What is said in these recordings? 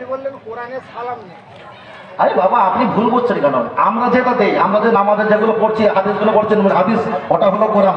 আপনি বললেন কোরআনে সালাম নেই। আরে বাবা আপনি ভুল করছেন কেন? আমরা যেটা দেই আমরা যে নামাজের যেগুলো পড়ছি হাদিসগুলো পড়ছেন হাদিস ওটা হলো কোরআন।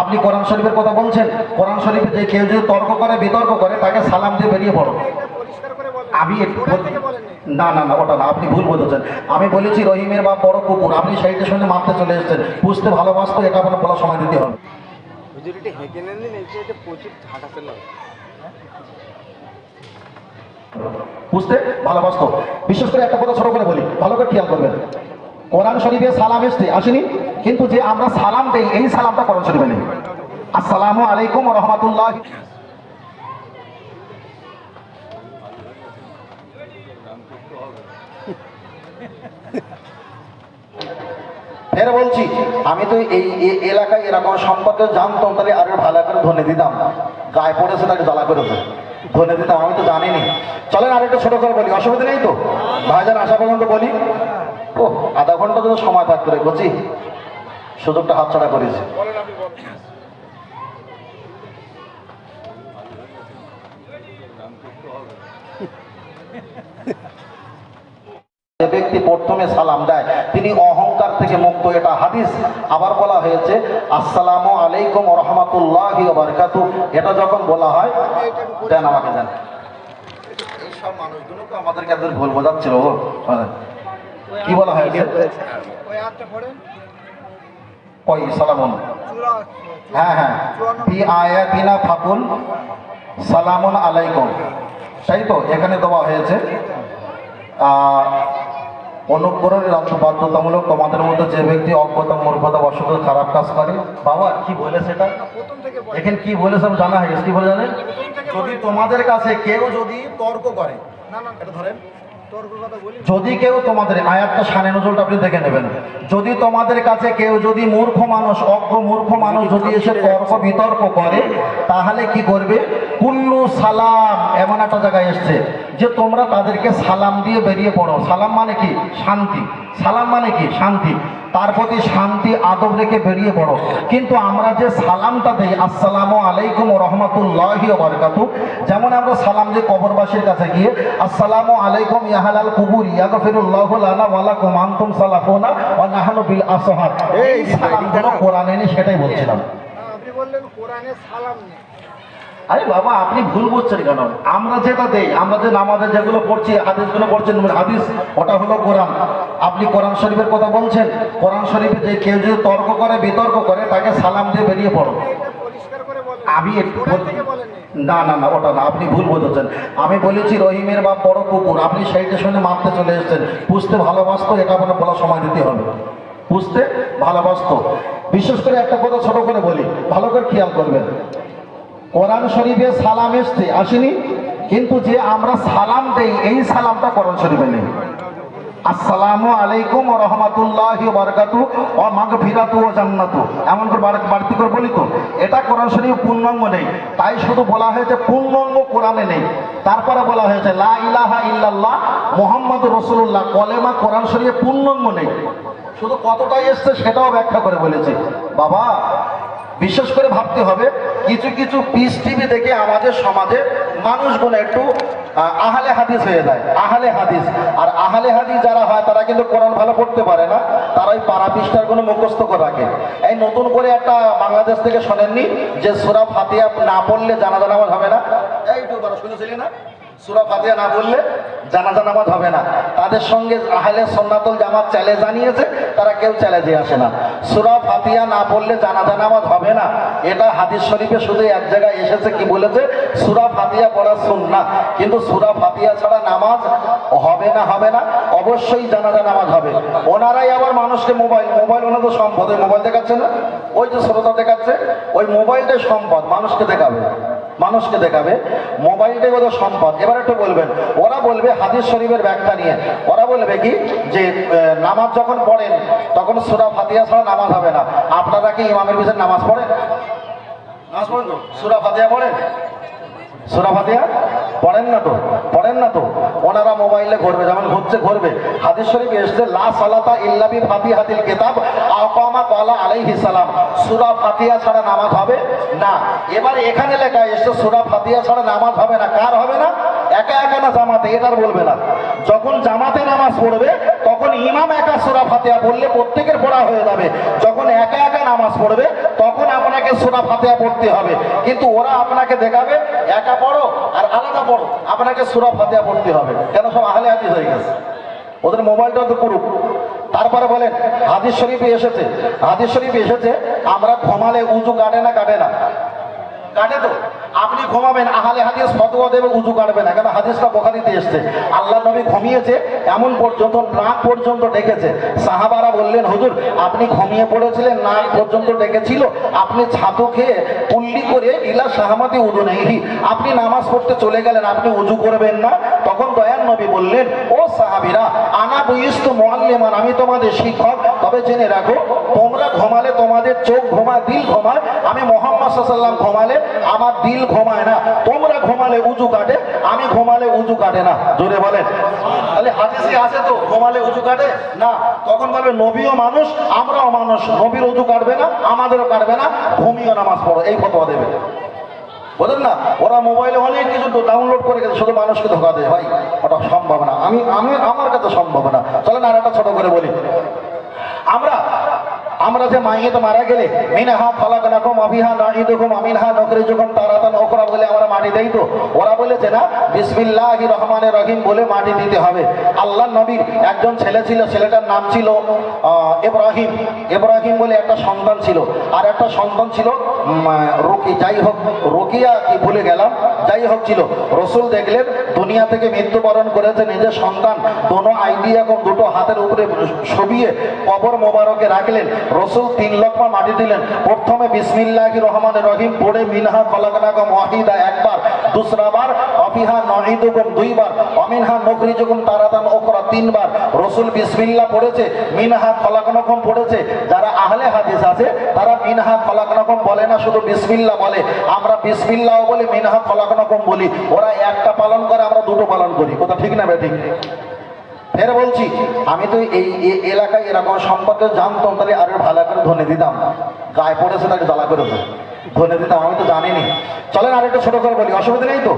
আপনি কোরআন শরীফের কথা বলছেন কোরআন শরীফে যে কেউ যদি তর্ক করে বিতর্ক করে তাকে সালাম দিয়ে বেরিয়ে পড়ো। আমি না। না না ওটা না আপনি ভুল বলেছেন আমি বলেছি রহিমের বা বড় কুকুর আপনি সেইটা শুনে মারতে চলে এসেছেন। বুঝতে ভালোবাসতো এটা আপনার বলার সময় দিতে হবে। হুজুর এটা হেঁকে নেন দিন এই যে এটা প্রচুর ঝাঁকাতে লাগে বুঝতে ভালোবাসতো। বিশেষ করে একটা কথা ছোট করে বলি, ভালো করে খেয়াল করবেন। কোরআন শরীফে সালাম এসছে, আসেনি? কিন্তু যে আমরা সালাম দেই, এই সালামটা কোরআন শরীফে নেই। আসসালামু আলাইকুম রহমতুল্লাহ। ফের বলছি, আমি তো এই এলাকায় এরকম সম্পর্কে জানতাম, তাহলে আরও ভালো করে ধনে দিতাম গায়ে পড়েছে, তাকে জ্বালা করেছে। ধনে দিতাম আমি তো জানিনি। চলেন আরেকটা ছোট করে বলি, অসুবিধা নেই তো? ভাইজান আসা পর্যন্ত বলি। ও, আধা ঘণ্টা যদি সময় থাকতো রে বুঝি সুযোগটা হাতছাড়া করেছি। ব্যক্তি প্রথমে সালাম দেয়, তিনি অহংকার থেকে মুক্ত এটা হাদিস। আবার বলা হয়েছে আসসালামু আলাইকুম রহমতুল্লাহ বারকাতু এটা যখন বলা হয় দেন আমাকে দেন। এইসব আমাদেরকে এতদিন ভুল বোঝাচ্ছিল ও। কি বলা হয়েছে? ওই সালামুন। হ্যাঁ হ্যাঁ। আয়াতিনা ফাকুল সালামুন আলাইকুম। তাই তো এখানে দেওয়া হয়েছে। আহ, অনুগ্রহের রাজ্য বাধ্যতামূলক তোমাদের মধ্যে যে ব্যক্তি অজ্ঞতা মূর্খতা বসত খারাপ কাজ করে বাবা কি বলে সেটা? এখানে কি বলেছে আমি জানা হয়ে গেছে? কি বলে জানেন যদি তোমাদের কাছে কেউ যদি তর্ক করে এটা ধরেন। বলি। যদি কেউ তোমাদের আয়াতটা সানে নজরটা আপনি দেখে নেবেন। যদি তোমাদের কাছে কেউ যদি মূর্খ মানুষ অজ্ঞ মূর্খ মানুষ যদি এসে তর্ক বিতর্ক করে তাহলে কি করবে? কুল্লু সালাম এমন একটা জায়গায় এসছে যে তোমরা তাদেরকে সালাম দিয়ে বেরিয়ে পড়ো। সালাম মানে কি? শান্তি। সালাম মানে কি? শান্তি। তার প্রতি শান্তি আদব রেখে বেরিয়ে পড়ো। কিন্তু আমরা যে সালামটা দেই আসসালামু আলাইকুম রহমতুল্লাহি বারকাতু যেমন আমরা সালাম দিই কবরবাসীর কাছে গিয়ে আসসালামু আলাইকুম ইয়াহালাল কুবুর ইয়াগফিরুল্লাহু লানা ওয়া লাকুম আনতুম সালাফুনা ওয়া নাহনু বিল এই সালামগুলো কোরআনে নেই সেটাই বলছিলাম। আরে বাবা আপনি ভুল বুঝছেন কেন? আমরা যেটা দেই আমরা যে নামাজের যেগুলো পড়ছি হাদিসগুলো পড়ছেন হাদিস ওটা হলো কোরআন। আপনি কোরআন শরীফের কথা বলছেন কোরআন শরীফে যে কেউ যদি তর্ক করে বিতর্ক করে তাকে সালাম দিয়ে বেরিয়ে পড়ো। আমি একটু বল- না না না ওটা না আপনি ভুল বোঝাচ্ছেন আমি বলেছি রহিমের বা বড় কুকুর আপনি সেইটা শুনে মারতে চলে এসেছেন। বুঝতে ভালোবাসতো এটা আপনার বলার সময় দিতে হবে। বুঝতে ভালোবাসতো। বিশেষ করে একটা কথা ছোট করে বলি, ভালো করে খেয়াল করবেন। কোরআন শরীফে সালাম এসছে, আসেনি? কিন্তু যে আমরা সালাম দেই, এই সালামটা কোরআন শরীফে নেই। আসসালামু আলাইকুম রহমতুল্লাহ বারকাতু ও মাগফিরাতু ও জান্নাতু। এমন করে বাড়তি করে বলি তো, এটা কোরআন শরীফ পূর্ণাঙ্গ নেই। তাই শুধু বলা হয়েছে পূর্ণাঙ্গ কোরআনে নেই। তারপরে বলা হয়েছে, লা ইলাহা ইল্লাল্লাহ মোহাম্মদ রসুল্লাহ কলেমা কোরআন শরীফে পূর্ণাঙ্গ নেই। শুধু কতটাই এসছে সেটাও ব্যাখ্যা করে বলেছি। বাবা বিশেষ করে ভাবতে হবে কিছু কিছু পিস টিভি দেখে আমাদের সমাজে মানুষগুলো একটু আহ, আহলে হাদিস হয়ে যায় আহলে হাদিস। আর আহলে হাদিস যারা হয় তারা কিন্তু কোরআন ভালো পড়তে পারে না তারা ওই পাড়া পৃষ্ঠার কোনো মুখস্থ করে রাখে। এই নতুন করে একটা বাংলাদেশ থেকে শোনেননি যে সুরা ফাতিয়া না পড়লে জানাজা নামাজ হবে না? এইটু শুনেছিলি না? সুরা ফাতিয়া না বললে জানাজা নামাজ হবে না। তাদের সঙ্গে আহলে সন্ন্যাতুল জামাত চ্যালেঞ্জ জানিয়েছে, তারা কেউ চ্যালেঞ্জে আসে না। সুরা ফাতিয়া না পড়লে জানাজা নামাজ হবে না। এটা হাদিস শরীফে শুধু এক জায়গায় এসেছে কি বলেছে? সুরা ফাতিয়া পড়া সুন্না কিন্তু সুরা ফাতিয়া ছাড়া নামাজ হবে না হবে না, অবশ্যই জানাজা নামাজ হবে। ওনারাই আবার মানুষকে মোবাইল মোবাইল ওনাদের সম্পদ। ওই মোবাইল দেখাচ্ছে না? ওই যে শ্রোতা দেখাচ্ছে, ওই মোবাইলটাই সম্পদ। মানুষকে দেখাবে। মানুষকে দেখাবে। মোবাইলটাই ওদের সম্পদ? এবার একটু বলবেন, ওরা বলবে হাদিস শরীফের ব্যাখ্যা নিয়ে। ওরা বলবে কি? যে নামাজ যখন পড়েন, তখন সুরা ফাতিয়া ছাড়া নামাজ হবে না। আপনারা কি ইমামের পিছনে নামাজ পড়েন? নামাজ পড়েন তো? সুরা ফাতিয়া পড়েন? সুরা ফাতিয়া পড়েন না তো, পড়েন না তো। ওনারা মোবাইলে ঘুরবে, যেমন ঘুরছে, ঘুরবে। হাদিস শরীফ এসছে, লা সালাতা ইল্লাবি ফাতিহাতিল কিতাব আকামা ক্বালা আলাইহিস সালাম। সূরা ফাতিহা ছাড়া নামাজ হবে? না। এবার এখানে লেখা এসছে, সূরা ফাতিহা ছাড়া নামাজ হবে না। কার হবে না? একা একা না জামাতে এটার বলবে না। যখন জামাতে নামাজ পড়বে, তখন ইমাম একা সুরা ফাতেহা বললে প্রত্যেকের পড়া হয়ে যাবে। যখন একা একা নামাজ পড়বে আপনাকে সোনা ফাতেহা পড়তে হবে। কিন্তু ওরা আপনাকে দেখাবে, একা পড়ো আর আলাদা পড়ো। আপনাকে সোনা ফাতেহা পড়তে হবে। কেন সব আহলে হাদিস হয়ে গেছে। ওদের মোবাইলটা তো করুক তারপরে বলেন, হাদিস শরীফে এসেছে। হাদিস শরীফ এসেছে, আমরা ঘমালে উঁচু কাটে না কাটে না। কাটে তো। আপনি ঘুমাবেন, আহালে হাদিস ফতোয়া দেবে, উজু কাটবে না। কেন? হাদিসটা বোখারিতে এসছে। আল্লাহ নবী ঘুমিয়েছে, এমন পর্যন্ত নাক পর্যন্ত ডেকেছে। সাহাবারা বললেন, হুজুর, আপনি ঘুমিয়ে পড়েছিলেন নাক পর্যন্ত ডেকেছিল। আপনি ছাতু খেয়ে পুল্লি করে ইলা সাহামাতি উজু নেই। আপনি নামাজ পড়তে চলে গেলেন, আপনি উজু করবেন না? তখন দয়ান নবী বললেন, ও সাহাবিরা, আনা বইস্ত মোয়াল্লেমান আমি তোমাদের শিক্ষক, তবে জেনে রাখো, তোমরা ঘুমালে তোমাদের চোখ ঘুমায়, দিল ঘুমায়, আমি মোহাম্মদ সাল্লাম ঘুমালে আমার দিল ঘুমায় না। তোমরা ঘুমালে উজু কাটে, আমি ঘুমালে উজু কাটে না। জোরে বলেন। তাহলে হাদিসে আছে তো, ঘুমালে উজু কাটে? না। তখন বলবে, নবীও মানুষ, আমরাও মানুষ, নবীর উজু কাটবে না, আমাদেরও কাটবে না ঘুমিও নামাজ পড়ো, এই ফতোয়া দেবে। বলেন না? ওরা মোবাইলে অনেক কিছু ডাউনলোড করে গেছে, শুধু মানুষকে ধোকা দেয়। ভাই, ওটা সম্ভব না। আমি আমি, আমার কাছে সম্ভব না। চলেন আর একটা ছোট করে বলি। আমরা আমরা যে মাইয়েতে মারা গেলে মিনহা ফলাক নাকম অবিহা নাহিদুকুম আমিনহা নকরিজুকুম তারাতান ওখরা বলে আমরা মাটি দেই তো। ওরা বলেছে না বিসমিল্লাহি রহমানের রহিম বলে মাটি দিতে হবে। আল্লাহ নবীর একজন ছেলে ছিল, ছেলেটার নাম ছিল ইব্রাহিম। ইব্রাহিম বলে একটা সন্তান ছিল। আর একটা সন্তান ছিল রকি, যাই হোক রোগিয়া কি ভুলে গেলাম? যাই হোক, ছিল। রসুল দেখলেন, দুনিয়া থেকে মৃত্যুবরণ করেছে নিজের সন্তান। দোনো আইডি এখন দুটো হাতের উপরে সবিয়ে কবর মোবারকে রাখলেন। রসুল তিন লক্ষ মাটি দিলেন। প্রথমে বিসমিল্লাহ রহমান রহিম, পড়ে মিনহা কলাকনাগম ওয়াহিদা, একবার। অফিহা দুইবার অমিনহা তিনবার রসুল মিনহা যারা আহলে হাদিস আছে, তারা মিনহা বলে না, শুধু বলে। আমরা মিনহা বলি। ওরা একটা পালন করে, আমরা দুটো পালন করি। কথা ঠিক না বেঠিক ফের বলছি, আমি তো এই এই এলাকায় এরকম সম্পর্কে জানতাম, তাহলে আরও ভালো করে ধনে দিতাম গায়ে পড়েছে, তাকে জ্বালা করেছে। ধনে দিতাম আমি তো জানিনি। চলেন আর একটু ছোটো করে বলি, অসুবিধা নেই তো?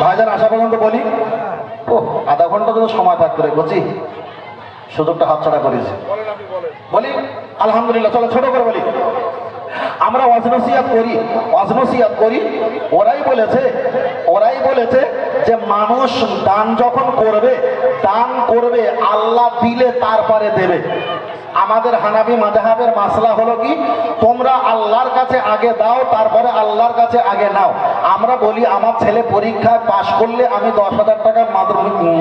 ভাইজান, আসা পর্যন্ত বলি। ও আধা ঘণ্টা তো সময় থাকতে রে বলছি সুযোগটা হাতছাড়া করেছি। বলি, আলহামদুলিল্লাহ, চলো ছোট করে বলি। আমরা ওয়াজনসিয়াত করি ওয়াজনসিয়াত করি। ওরাই বলেছে ওরাই বলেছে যে মানুষ দান যখন করবে, দান করবে, আল্লাহ দিলে তারপরে দেবে। আমাদের হানাবি মাজাহাবের মাসলা হলো কি? তোমরা আল্লাহর কাছে আগে দাও, তারপরে আল্লাহর কাছে আগে নাও। আমরা বলি, আমার ছেলে পরীক্ষায় পাশ করলে আমি দশ হাজার টাকা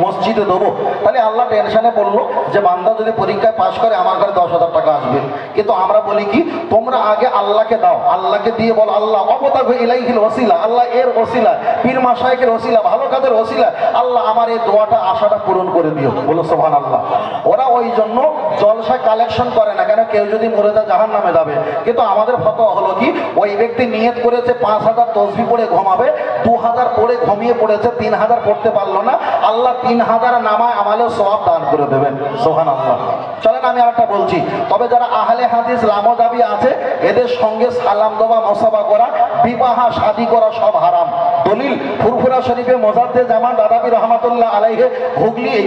মসজিদে দেবো। তাহলে আল্লাহ টেনশনে বলল যে, বান্দা যদি পরীক্ষায় পাশ করে, আমার ঘরে দশ হাজার টাকা আসবে। কিন্তু আমরা বলি কি, তোমরা আগে আল্লাহকে দাও। আল্লাহকে দিয়ে বলো, আল্লাহ অবতাগ ইলাইহিল ওসিলা, আল্লাহ এর ওসিলা, পীর মাসায়কের ওসিলা, ভালো কাজের ওসিলা, আল্লাহ আমার এই দোয়াটা, আশাটা পূরণ করে দিও। বলো সোহান আল্লাহ ওরা ওই জন্য জলসা কালেকশন করে না কেন? কেউ যদি মরে যা জাহান নামে যাবে। কিন্তু আমাদের ফতোয়া হলো কি? ওই ব্যক্তি নিয়ত করেছে, পাঁচ হাজার তসবি পড়ে ঘুমাবে, দু হাজার পড়ে ঘুমিয়ে পড়েছে, তিন হাজার পড়তে পারল না। আল্লাহ তিন হাজার নামায় আমালেও সব দান করে দেবেন। সোহান আল্লাহ চলেন, আমি আরেকটা বলছি। তবে যারা আহলে হাদিস লামজাবি আছে, এদের সঙ্গে সালাম দেওয়া মশাবা করা, বিবাহা, শাদি করা সব হারাম। দলিল, ফুরফুরা শরীফে মোজাদ্দে জামান দাদাবি রহমাতুল্লাহ আলাইহে, হুগলি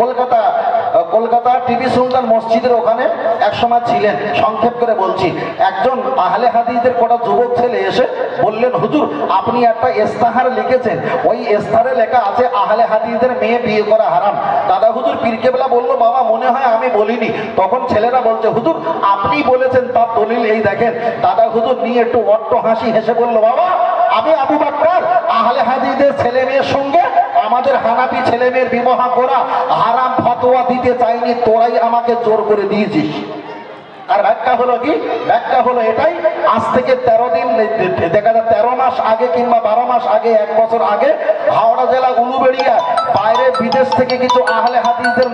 কলকাতা কলকাতা টিভি সুলতান মসজিদের ওখানে এক সময় ছিলেন। সংক্ষেপ করে বলছি, একজন আহলে হাদিসদের কটা যুবক ছেলে এসে বললেন, হুজুর, আপনি একটা ইস্তাহার লিখেছেন। ওই ইস্তাহারে লেখা আছে, আহলে হাদিসদের মেয়ে বিয়ে করা হারাম। দাদা হুজুর পীরকেবলা বলল, বাবা, মনে হয় আমি বলিনি। তখন ছেলেরা বলছে, হুজুর, আপনি বলেছেন তার দলিল এই দেখেন। দাদা হুজুর নিয়ে একটু অট্ট হাসি হেসে বলল, বাবা, আমি আবু বাক্কার আহলে হাদিসদের ছেলে মেয়ের সঙ্গে আমাদের হানাপি ছেলে মেয়ের বিবাহ করা হারাম ফতোয়া দিতে চাইনি, তোরাই আমাকে জোর করে দিয়েছিস। আর ব্যাখ্যা হলো কি? ব্যাখ্যা হলো এটাই, আজ থেকে তেরো দিন দেখা যায় তেরো মাস আগে কিংবা বারো মাস আগে, এক বছর আগে হাওড়া জেলা উলুবেড়িয়া বাইরে বিদেশ থেকে কিছু আহলে হাদিসদের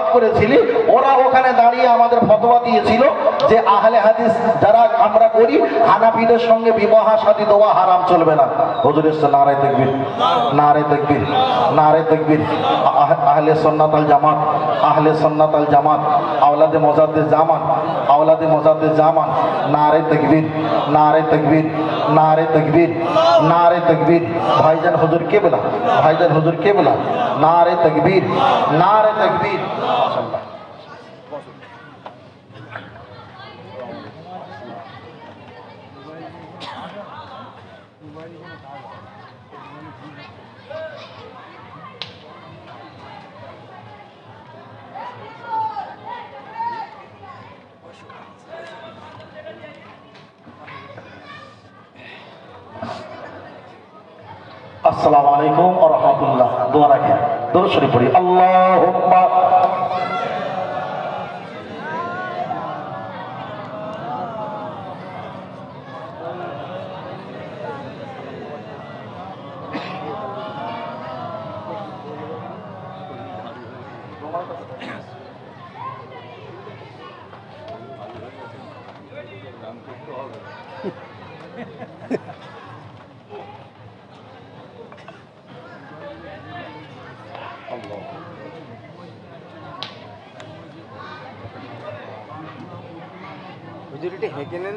দাওয়াত করেছিলি, ওরা ওখানে দাঁড়িয়ে আমাদের ফতোয়া দিয়েছিল যে আহলে হাদিস যারা আমরা করি, হানাফিদের সঙ্গে বিবাহ শাদী দেওয়া হারাম চলবে না। হুজুর নারায় দেখবির নারে দেখবির নারে দেখবির আহলে সন্ন্যাত আল জামাত, আহলে সন্ন্যাত আল জামাত, আওলাদে মোজাদ্দে জামান, আওলাদে মোজাদ্দে জামান, নারে তকবীর নারে তকবীর নারে তকবীর নারে তকবীর। ভাইজান হুজুর কেবলা, ভাইজান হুজুর কেবলা, নারে তকবীর নারে তকবীর। আসসালামু আলাইকুম ওয়া রাহমাতুল্লাহ। দোয়া রাখেন। দরুদ শরীফ পড়ি। আল্লাহুম্মা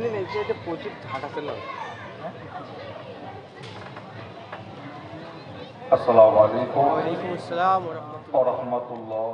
দিন এই সাইডে প্রচুর না? আসসালামু আলাইকুম। ওয়ালাইকুম আসসালাম রহমতুল্লাহ। ওয়া রাহমাতুল্লাহি।